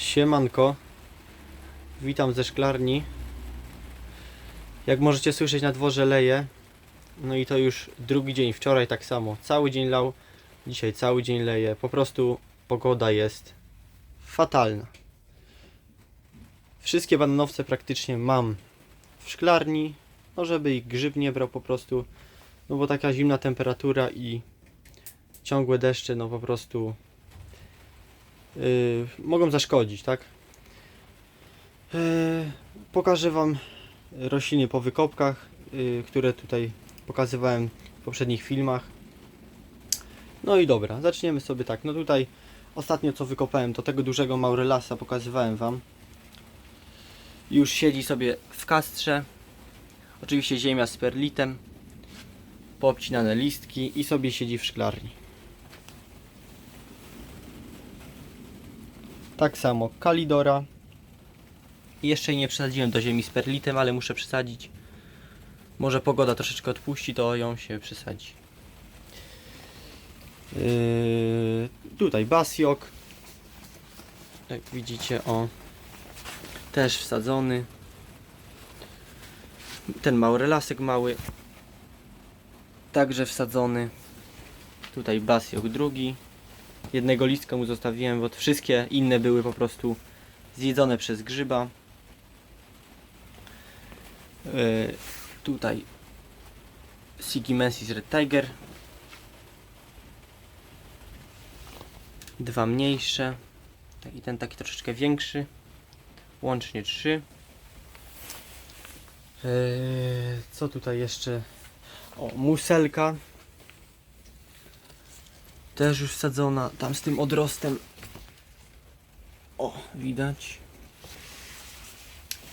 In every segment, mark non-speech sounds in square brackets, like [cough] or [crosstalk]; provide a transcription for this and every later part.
Siemanko. Witam ze szklarni. Jak możecie słyszeć na dworze leje. No i to już drugi dzień, wczoraj tak samo. Cały dzień lał, dzisiaj cały dzień leje. Po prostu pogoda jest fatalna. Wszystkie bananowce praktycznie mam w szklarni, no żeby ich grzyb nie brał po prostu. No bo taka zimna temperatura i ciągłe deszcze, no po prostu yy, mogą zaszkodzić, tak? Yy, pokażę Wam rośliny po wykopkach, yy, które tutaj pokazywałem w poprzednich filmach. No i dobra, zaczniemy sobie tak. No tutaj ostatnio co wykopałem, to tego dużego maurelasa pokazywałem Wam. Już siedzi sobie w kastrze. Oczywiście ziemia z perlitem. Poobcinane listki i sobie siedzi w szklarni. Tak samo kalidora. Jeszcze nie przesadziłem do ziemi z perlitem, ale muszę przesadzić. Może pogoda troszeczkę odpuści, to ją się przesadzi. Yy, tutaj basiok. Jak widzicie, o. Też wsadzony. Ten maurelasek mały. Także wsadzony. Tutaj basiok drugi. Jednego listka mu zostawiłem, bo wszystkie inne były po prostu zjedzone przez grzyba. Yy, tutaj Sigimensis Red Tiger. Dwa mniejsze. I ten taki troszeczkę większy. Łącznie trzy. Yy, co tutaj jeszcze? O, muselka. Też już wsadzona. Tam z tym odrostem. O, widać.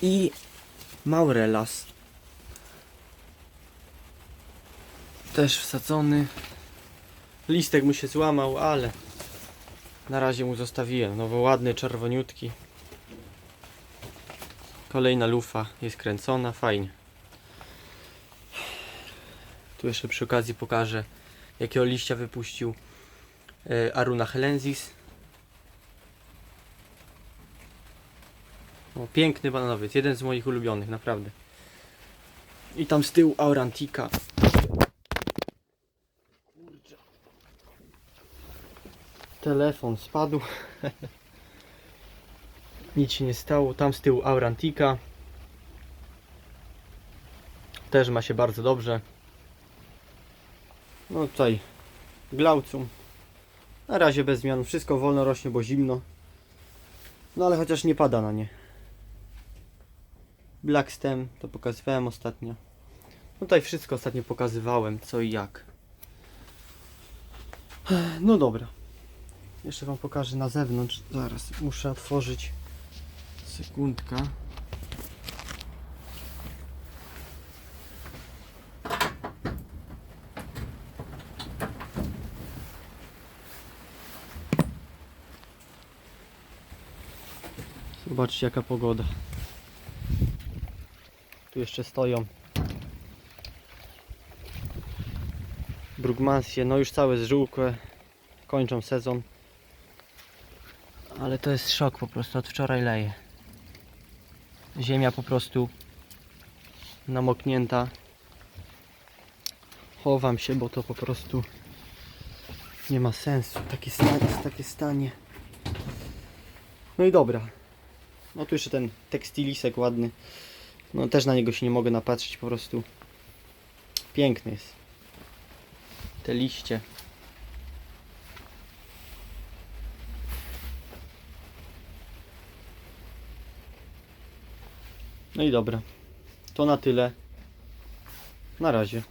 I maurelas. Też wsadzony. Listek mu się złamał, ale na razie mu zostawiłem. No bo ładny, czerwoniutki. Kolejna lufa jest kręcona, fajnie. Tu jeszcze przy okazji pokażę, jakiego liścia wypuścił Aruna helensis. O, piękny bananowiec, jeden z moich ulubionych, naprawdę. I tam z tyłu Aurantika. Telefon spadł. [laughs] Nic się nie stało. Tam z tyłu Aurantika. Też ma się bardzo dobrze. No tutaj Glaucum. Na razie bez zmian. Wszystko wolno rośnie, bo zimno. No ale chociaż nie pada na nie. Black Stem to pokazywałem ostatnio. No tutaj wszystko ostatnio pokazywałem, co i jak. No dobra. Jeszcze Wam pokażę na zewnątrz. Zaraz muszę otworzyć. Sekundka. Zobaczcie jaka pogoda. Tu jeszcze stoją Brugmansie, no już całe zżółkłe. Kończą sezon. Ale to jest szok po prostu, od wczoraj leje. Ziemia po prostu namoknięta. Chowam się, bo to po prostu nie ma sensu. Takie stanie, takie stanie. No i dobra. No tu jeszcze ten tekstilisek ładny. No też na niego się nie mogę napatrzeć, po prostu piękny jest. Te liście. No i dobra. To na tyle. Na razie.